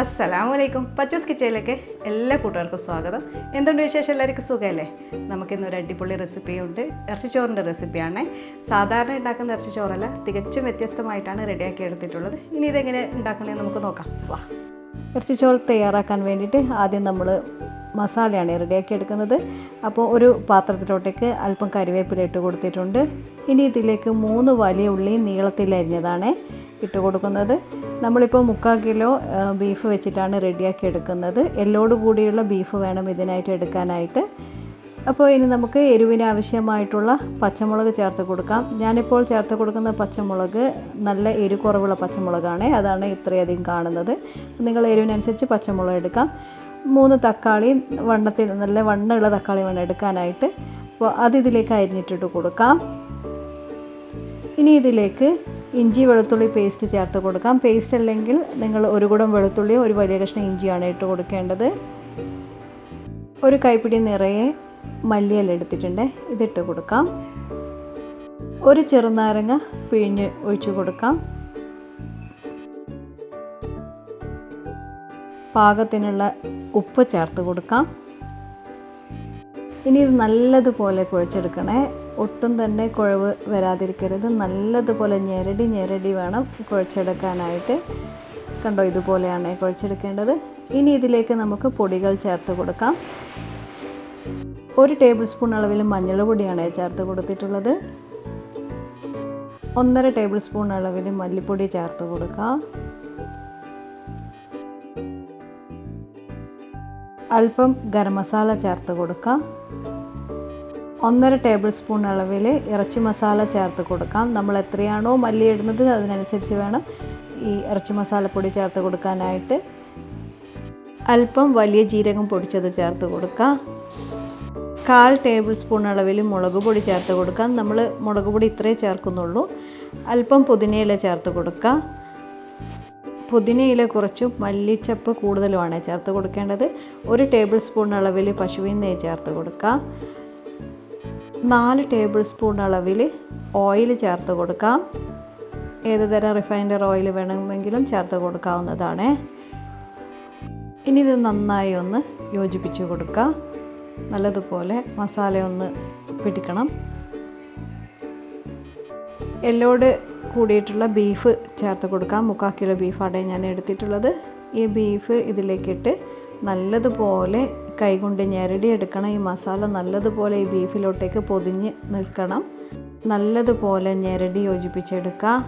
അസ്സലാമു അലൈക്കും പച്ചൂസ് കിച്ചയിലേക്ക് എല്ലാ കൂട്ടുകാർക്കും സ്വാഗതം. എന്തുകൊണ്ട് വിശേഷം? എല്ലാവർക്കും സുഖമല്ലേ? നമുക്കിന്ന് ഒരു അടിപൊളി റെസിപ്പിയുണ്ട് ഇറച്ചിച്ചോറിന്റെ റെസിപ്പിയാണ് സാധാരണ ഉണ്ടാക്കുന്ന ഇറച്ചിച്ചോറല്ല തികച്ചും വ്യത്യസ്തമായിട്ടാണ് റെഡിയാക്കി എടുത്തിട്ടുള്ളത്. ഇനി ഇതെങ്ങനെ ഉണ്ടാക്കുന്നതെന്ന് നമുക്ക് നോക്കാം. വാ. ഇറച്ചിച്ചോറ് തയ്യാറാക്കാൻ വേണ്ടിയിട്ട് ആദ്യം നമ്മൾ മസാലയാണ് റെഡിയാക്കി എടുക്കുന്നത്. അപ്പോൾ ഒരു പാത്രത്തിലോട്ടേക്ക് അല്പം കരിവേപ്പില ഇട്ട് കൊടുത്തിട്ടുണ്ട്. ഇനി ഇതിലേക്ക് മൂന്ന് വലിയ ഉള്ളി നീളത്തിൽ അരിഞ്ഞതാണ് ഇട്ട് കൊടുക്കുന്നത്. നമ്മളിപ്പോൾ മുക്കാൽ കിലോ ബീഫ് വെച്ചിട്ടാണ് റെഡിയാക്കി എടുക്കുന്നത്. എല്ലോട് കൂടിയുള്ള ബീഫ് വേണം ഇതിനായിട്ട് എടുക്കാനായിട്ട്. അപ്പോൾ ഇനി നമുക്ക് എരിവിന് ആവശ്യമായിട്ടുള്ള പച്ചമുളക് ചേർത്ത് കൊടുക്കാം. ഞാനിപ്പോൾ ചേർത്ത് കൊടുക്കുന്ന പച്ചമുളക് നല്ല എരി കുറവുള്ള പച്ചമുളകാണ്. അതാണ് ഇത്രയധികം കാണുന്നത്. നിങ്ങൾ എരിവിനനുസരിച്ച് പച്ചമുളക് എടുക്കാം. മൂന്ന് തക്കാളി വണ്ണത്തിൽ നല്ല വണ്ണമുള്ള തക്കാളി വേണം എടുക്കാനായിട്ട്. അപ്പോൾ അത് ഇതിലേക്ക് അരിഞ്ഞിട്ടിട്ട് കൊടുക്കാം. ഇനി ഇതിലേക്ക് ഇഞ്ചി വെളുത്തുള്ളി പേസ്റ്റ് ചേർത്ത് കൊടുക്കാം. പേസ്റ്റ് അല്ലെങ്കിൽ നിങ്ങൾ ഒരു കുടം വെളുത്തുള്ളിയും ഒരു വലിയ കഷ്ണം ഇഞ്ചിയാണ് ഇട്ട് കൊടുക്കേണ്ടത്. ഒരു കൈപ്പിടി നിറയെ മല്ലിയില എടുത്തിട്ടുണ്ട്. ഇതിട്ട് കൊടുക്കാം. ഒരു ചെറുനാരങ്ങ പിഴിഞ്ഞ് ഒഴിച്ചു കൊടുക്കാം. പാകത്തിനുള്ള ഉപ്പ് ചേർത്ത് കൊടുക്കാം. ഇനി ഇത് നല്ലതുപോലെ കുഴച്ചെടുക്കണേ. ഒട്ടും തന്നെ കുഴവ് വരാതിരിക്കരുത്. നല്ലതുപോലെ ഞെരടി ഞെരടി വേണം കുഴച്ചെടുക്കാനായിട്ട്. കണ്ടോ ഇതുപോലെയാണ് കുഴച്ചെടുക്കേണ്ടത്. ഇനി ഇതിലേക്ക് നമുക്ക് പൊടികൾ ചേർത്ത് കൊടുക്കാം. ഒരു ടേബിൾ സ്പൂൺ അളവിൽ മഞ്ഞൾ പൊടിയാണ് ചേർത്ത് കൊടുത്തിട്ടുള്ളത്. ഒന്നര ടേബിൾ സ്പൂൺ അളവിൽ മല്ലിപ്പൊടി ചേർത്ത് കൊടുക്കാം. അല്പം ഗരം മസാല ചേർത്ത് കൊടുക്കാം. ഒന്നര ടേബിൾ സ്പൂൺ അളവിൽ ഇറച്ചി മസാല ചേർത്ത് കൊടുക്കാം. നമ്മൾ എത്രയാണോ മല്ലി ഇടുന്നത് അതിനനുസരിച്ച് വേണം ഈ ഇറച്ചി മസാലപ്പൊടി ചേർത്ത് കൊടുക്കാനായിട്ട്. അല്പം വലിയ ജീരകം പൊടിച്ചത് ചേർത്ത് കൊടുക്കാം. കാൽ ടേബിൾ സ്പൂൺ അളവിൽ മുളക് പൊടി ചേർത്ത് കൊടുക്കാം. നമ്മൾ മുളക് പൊടി ഇത്രേ ചേർക്കുന്നുള്ളൂ. അല്പം പുതിനയില ചേർത്ത് കൊടുക്കാം. പുതിനയില കുറച്ചും മല്ലിച്ചപ്പ് കൂടുതലുമാണ് ചേർത്ത് കൊടുക്കേണ്ടത്. ഒരു ടേബിൾ സ്പൂൺ അളവിൽ പശുവിൻ നെയ്യ് ചേർത്ത് കൊടുക്കാം. നാല് ടേബിൾ സ്പൂൺ അളവിൽ ഓയിൽ ചേർത്ത് കൊടുക്കാം. ഏത് തരം റിഫൈൻഡ് ഓയിൽ വേണമെങ്കിലും ചേർത്ത് കൊടുക്കാവുന്നതാണ്. ഇനി ഇത് നന്നായി ഒന്ന് യോജിപ്പിച്ച് കൊടുക്കുക നല്ലതുപോലെ മസാല ഒന്ന് പിടിക്കണം. എല്ലോട് കൂടിയിട്ടുള്ള ബീഫ് ചേർത്ത് കൊടുക്കാം. മുക്കാൽ കിലോ ബീഫാണ് ഞാൻ എടുത്തിട്ടുള്ളത്. ഈ ബീഫ് ഇതിലേക്കിട്ട് നല്ലതുപോലെ കൈകൊണ്ട് ഞെരടിയെടുക്കണം ഈ മസാല നല്ലതുപോലെ ഈ ബീഫിലോട്ടേക്ക് പൊതിഞ്ഞ് നിൽക്കണം. നല്ലതുപോലെ ഞെരടി യോജിപ്പിച്ചെടുക്കുക.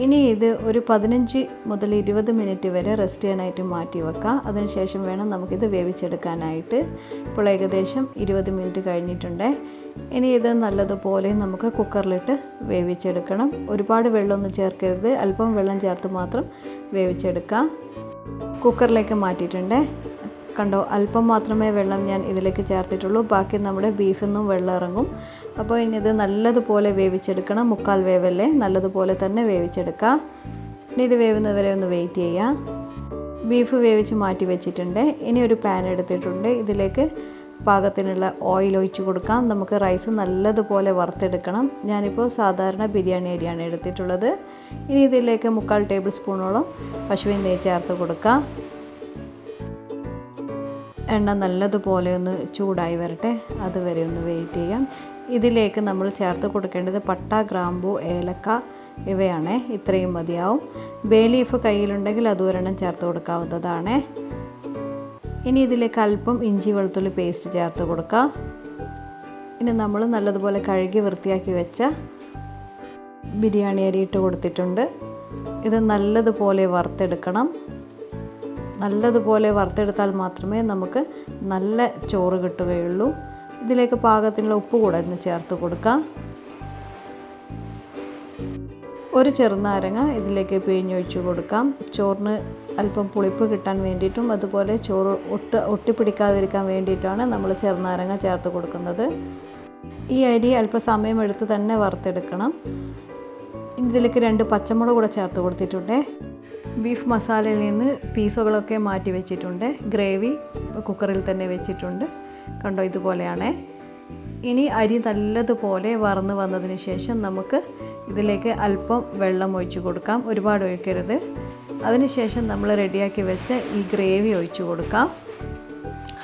ഇനി ഇത് ഒരു പതിനഞ്ച് മുതൽ ഇരുപത് മിനിറ്റ് വരെ റെസ്റ്റ് ചെയ്യാനായിട്ട് മാറ്റി വെക്കാം അതിനുശേഷം വേണം നമുക്കിത് വേവിച്ചെടുക്കാനായിട്ട്. ഇപ്പോൾ ഏകദേശം ഇരുപത് മിനിറ്റ് കഴിഞ്ഞിട്ടുണ്ട്. ഇനി ഇത് നല്ലതുപോലെ നമുക്ക് കുക്കറിലിട്ട് വേവിച്ചെടുക്കണം. ഒരുപാട് വെള്ളമൊന്നും ചേർക്കരുത്. അല്പം വെള്ളം ചേർത്ത് മാത്രം വേവിച്ചെടുക്കാം കുക്കറിലേക്ക് മാറ്റിയിട്ടുണ്ട്. കണ്ടോ അല്പം മാത്രമേ വെള്ളം ഞാൻ ഇതിലേക്ക് ചേർത്തിട്ടുള്ളൂ. ബാക്കി നമ്മുടെ ബീഫിൽ നിന്നും വെള്ളം ഇറങ്ങും. അപ്പോൾ ഇനി ഇത് നല്ലതുപോലെ വേവിച്ചെടുക്കണം. മുക്കാൽ വേവല്ലേ? നല്ലതുപോലെ തന്നെ വേവിച്ചെടുക്കാം. ഇനി ഇത് വേവുന്നവരെ ഒന്ന് വെയിറ്റ് ചെയ്യാം ബീഫ് വേവിച്ച് മാറ്റി വെച്ചിട്ടുണ്ട്. ഇനി ഒരു പാൻ എടുത്തിട്ടുണ്ട്. ഇതിലേക്ക് പാകത്തിനുള്ള ഓയിൽ ഒഴിച്ച് കൊടുക്കാം. നമുക്ക് റൈസ് നല്ലതുപോലെ വറുത്തെടുക്കണം. ഞാനിപ്പോൾ സാധാരണ ബിരിയാണി അരിയാണ് എടുത്തിട്ടുള്ളത്. ഇനി ഇതിലേക്ക് മുക്കാൽ ടേബിൾ സ്പൂണോളം പശുവിൻ നെയ്യ് ചേർത്ത് കൊടുക്കാം. എണ്ണ നല്ലതുപോലെ ഒന്ന് ചൂടായി വരട്ടെ. അതുവരെ ഒന്ന് വെയിറ്റ് ചെയ്യാം. ഇതിലേക്ക് നമ്മൾ ചേർത്ത് കൊടുക്കേണ്ടത് പട്ട ഗ്രാമ്പു ഏലക്ക ഇവയാണേ. ഇത്രയും മതിയാവും. ബേ ലീഫ് കയ്യിലുണ്ടെങ്കിൽ അത് ഒരെണ്ണം ചേർത്ത് കൊടുക്കാവുന്നതാണ്. ഇനി ഇതിലേക്ക് അല്പം ഇഞ്ചി വെളുത്തുള്ളി പേസ്റ്റ് ചേർത്ത് കൊടുക്കാം. ഇനി നമ്മൾ നല്ലതുപോലെ കഴുകി വൃത്തിയാക്കി വെച്ച ബിരിയാണി അരി ഇട്ട് കൊടുത്തിട്ടുണ്ട്. ഇത് നല്ലതുപോലെ വറുത്തെടുക്കണം. നല്ലതുപോലെ വറുത്തെടുത്താൽ മാത്രമേ നമുക്ക് നല്ല ചോറ് കിട്ടുകയുള്ളൂ. ഇതിലേക്ക് പാകത്തിനുള്ള ഉപ്പ് കൂടെ ഒന്ന് ചേർത്ത് കൊടുക്കാം. ഒരു ചെറുനാരങ്ങ ഇതിലേക്ക് പിഴിഞ്ഞൊഴിച്ചു കൊടുക്കാം. ചോറിന് അല്പം പുളിപ്പ് കിട്ടാൻ വേണ്ടിയിട്ടും അതുപോലെ ചോറ് ഒട്ട് ഒട്ടിപ്പിടിക്കാതിരിക്കാൻ വേണ്ടിയിട്ടാണ് നമ്മൾ ചെറുനാരങ്ങ ചേർത്ത് കൊടുക്കുന്നത്. ഈ അരി അല്പസമയം എടുത്ത് തന്നെ വറുത്തെടുക്കണം. ഇതിലേക്ക് രണ്ട് പച്ചമുളക് കൂടെ ചേർത്ത് കൊടുത്തിട്ടുണ്ട്. ബീഫ് മസാലയിൽ നിന്ന് പീസുകളൊക്കെ മാറ്റി വെച്ചിട്ടുണ്ട്. ഗ്രേവി കുക്കറിൽ തന്നെ വെച്ചിട്ടുണ്ട്. കണ്ടോ ഇതുപോലെയാണ്. ഇനി അരി നല്ലതുപോലെ വറന്ന് വന്നതിന് ശേഷം നമുക്ക് ഇതിലേക്ക് അല്പം വെള്ളം ഒഴിച്ചു കൊടുക്കാം. ഒരുപാട് ഒഴിക്കരുത്. അതിനുശേഷം നമ്മൾ റെഡിയാക്കി വെച്ച ഈ ഗ്രേവി ഒഴിച്ചു കൊടുക്കാം.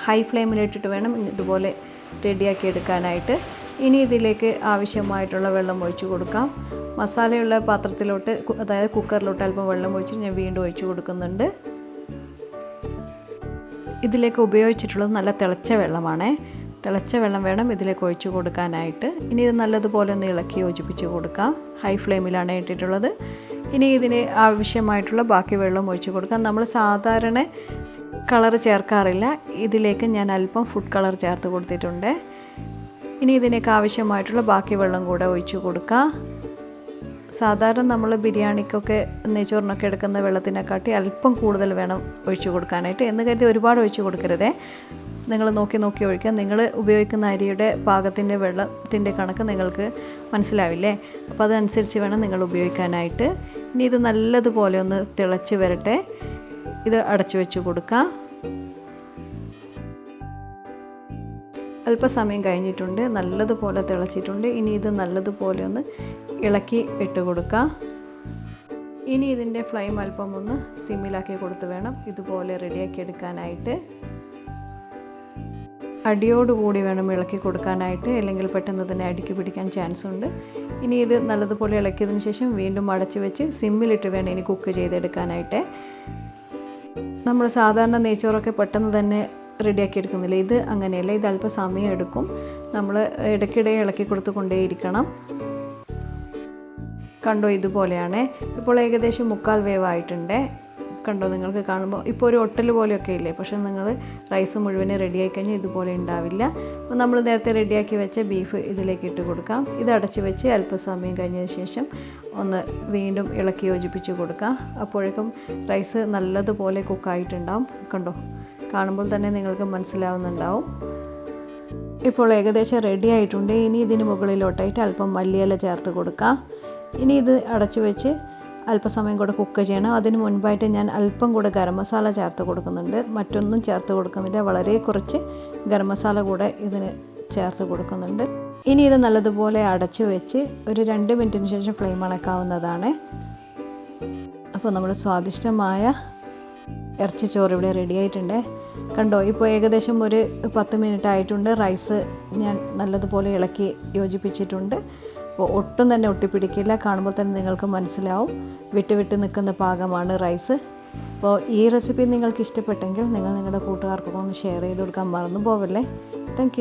ഹൈ ഫ്ലെയിമിലിട്ടിട്ട് വേണം ഇതുപോലെ റെഡിയാക്കി എടുക്കാനായിട്ട്. ഇനി ഇതിലേക്ക് ആവശ്യമായിട്ടുള്ള വെള്ളം ഒഴിച്ചു കൊടുക്കാം. മസാലയുള്ള പാത്രത്തിലോട്ട് അതായത് കുക്കറിലോട്ട് അല്പം വെള്ളം ഒഴിച്ച് ഞാൻ വീണ്ടും ഒഴിച്ചു കൊടുക്കുന്നുണ്ട്. ഇതിലേക്ക് ഉപയോഗിച്ചിട്ടുള്ളത് നല്ല തിളച്ച വെള്ളമാണ്. തിളച്ച വെള്ളം വേണം ഇതിലേക്ക് ഒഴിച്ചു കൊടുക്കാനായിട്ട്. ഇനി ഇത് നല്ലതുപോലെ ഒന്ന് ഇളക്കി യോജിപ്പിച്ച് കൊടുക്കാം. ഹൈ ഫ്ലെയിമിലാണ് ഇട്ടിട്ടുള്ളത്. ഇനി ഇതിന് ആവശ്യമായിട്ടുള്ള ബാക്കി വെള്ളം ഒഴിച്ചു കൊടുക്കാം. നമ്മൾ സാധാരണ കളർ ചേർക്കാറില്ല. ഇതിലേക്ക് ഞാൻ അല്പം ഫുഡ് കളർ ചേർത്ത് കൊടുത്തിട്ടുണ്ട്. ഇനി ഇതിനേക്ക് ആവശ്യമായിട്ടുള്ള ബാക്കി വെള്ളം കൂടെ ഒഴിച്ചു കൊടുക്കാം. സാധാരണ നമ്മൾ ബിരിയാണിക്കൊക്കെ നെയ്ച്ചോറിനൊക്കെ എടുക്കുന്ന വെള്ളത്തിനെക്കാട്ടി അല്പം കൂടുതൽ വേണം ഒഴിച്ചു കൊടുക്കാനായിട്ട്. എന്ന് കരുതി ഒരുപാട് ഒഴിച്ചു കൊടുക്കരുതേ. നിങ്ങൾ നോക്കി നോക്കി ഒഴിക്കുക നിങ്ങൾ ഉപയോഗിക്കുന്ന അരിയുടെ പാകത്തിന്റെ വെള്ളത്തിന്റെ കണക്ക് നിങ്ങൾക്ക് മനസ്സിലാവില്ലേ? അപ്പോൾ അതനുസരിച്ച് വേണം നിങ്ങൾ ഉപയോഗിക്കാനായിട്ട്. ഇനി ഇത് നല്ലതുപോലെ ഒന്ന് തിളച്ച് വരട്ടെ. ഇത് അടച്ചു വെച്ച് കൊടുക്കാം. അല്പസമയം കഴിഞ്ഞിട്ടുണ്ട്. നല്ലതുപോലെ തിളച്ചിട്ടുണ്ട്. ഇനി ഇത് നല്ലതുപോലെ ഒന്ന് ഇളക്കി ഇട്ട് കൊടുക്കാം. ഇനി ഇതിന്റെ ഫ്ലെയിം അല്പം ഒന്ന് സിമ്മിലാക്കി കൊടുത്ത് വേണം ഇതുപോലെ റെഡിയാക്കി എടുക്കാനായിട്ട്. അടിയോടുകൂടി വേണം ഇളക്കി കൊടുക്കാനായിട്ട് അല്ലെങ്കിൽ പെട്ടെന്ന് തന്നെ അടിക്ക് പിടിക്കാൻ ചാൻസ് ഉണ്ട്. ഇനി ഇത് നല്ലതുപോലെ ഇളക്കിയതിന് ശേഷം വീണ്ടും അടച്ചു വെച്ച് സിമ്മിലിട്ട് വേണം ഇനി കുക്ക് ചെയ്തെടുക്കാനായിട്ട്. നമ്മൾ സാധാരണ നെയ്ച്ചോറൊക്കെ പെട്ടെന്ന് തന്നെ റെഡിയാക്കി എടുക്കുന്നില്ല. ഇത് അങ്ങനെയല്ല ഇത് അല്പം സമയം എടുക്കും. നമ്മൾ ഇടയ്ക്കിടെ ഇളക്കി കൊടുത്ത് കൊണ്ടേയിരിക്കണം. കണ്ടോ ഇതുപോലെയാണ്. ഇപ്പോൾ ഏകദേശം മുക്കാൽ വേവായിട്ടുണ്ട്. കണ്ടോ നിങ്ങൾക്ക് കാണുമ്പോൾ? ഇപ്പോൾ ഒരു ഒട്ടൽ പോലെയൊക്കെ ഇല്ലേ? പക്ഷെ നിങ്ങൾ റൈസ് മുഴുവൻ റെഡിയായി കഴിഞ്ഞാൽ ഇതുപോലെ ഉണ്ടാവില്ല. അപ്പോൾ നമ്മൾ നേരത്തെ റെഡിയാക്കി വെച്ച ബീഫ് ഇതിലേക്ക് ഇട്ട് കൊടുക്കാം. ഇത് അടച്ച് വെച്ച് അല്പസമയം കഴിഞ്ഞതിന് ശേഷം ഒന്ന് വീണ്ടും ഇളക്കി യോജിപ്പിച്ച് കൊടുക്കാം. അപ്പോഴേക്കും റൈസ് നല്ലതുപോലെ കുക്കായിട്ടുണ്ടാവും കണ്ടോ? കാണുമ്പോൾ തന്നെ നിങ്ങൾക്ക് മനസ്സിലാവുന്നുണ്ടാവും. ഇപ്പോൾ ഏകദേശം റെഡി ആയിട്ടുണ്ട്. ഇനി ഇതിന് മുകളിലോട്ടായിട്ട് അല്പം മല്ലിയില ചേർത്ത് കൊടുക്കാം. ഇനി ഇത് അടച്ചു വെച്ച് അല്പസമയം കൂടെ കുക്ക് ചെയ്യണം. അതിന് മുൻപായിട്ട് ഞാൻ അല്പം കൂടെ ഗരം മസാല ചേർത്ത് കൊടുക്കുന്നുണ്ട്. മറ്റൊന്നും ചേർത്ത് കൊടുക്കുന്നില്ല. വളരെ കുറച്ച് ഗരം മസാല കൂടെ ഇതിന് ചേർത്ത് കൊടുക്കുന്നുണ്ട്. ഇനി ഇത് നല്ലതുപോലെ അടച്ചു വെച്ച് ഒരു രണ്ട് മിനിറ്റിന് ശേഷം ഫ്ലെയിം അണക്കാവുന്നതാണ്. അപ്പോൾ നമ്മുടെ സ്വാദിഷ്ടമായ ഇറച്ചി ചോറ് ഇവിടെ റെഡി ആയിട്ടുണ്ട്. കണ്ടോ ഇപ്പോൾ ഏകദേശം ഒരു പത്ത് മിനിറ്റ് ആയിട്ടുണ്ട്. റൈസ് ഞാൻ നല്ലതുപോലെ ഇളക്കി യോജിപ്പിച്ചിട്ടുണ്ട്. അപ്പോൾ ഒട്ടും തന്നെ ഒട്ടിപ്പിടിക്കില്ല. കാണുമ്പോൾ തന്നെ നിങ്ങൾക്ക് മനസ്സിലാവും. വിട്ട് വിട്ട് നിൽക്കുന്ന പാകമാണ് റൈസ്. അപ്പോൾ ഈ റെസിപ്പി നിങ്ങൾക്ക് ഇഷ്ടപ്പെട്ടെങ്കിൽ നിങ്ങൾ നിങ്ങളുടെ കൂട്ടുകാർക്കൊക്കെ ഒന്ന് ഷെയർ ചെയ്ത് കൊടുക്കാൻ മറന്നു പോവല്ലേ. താങ്ക്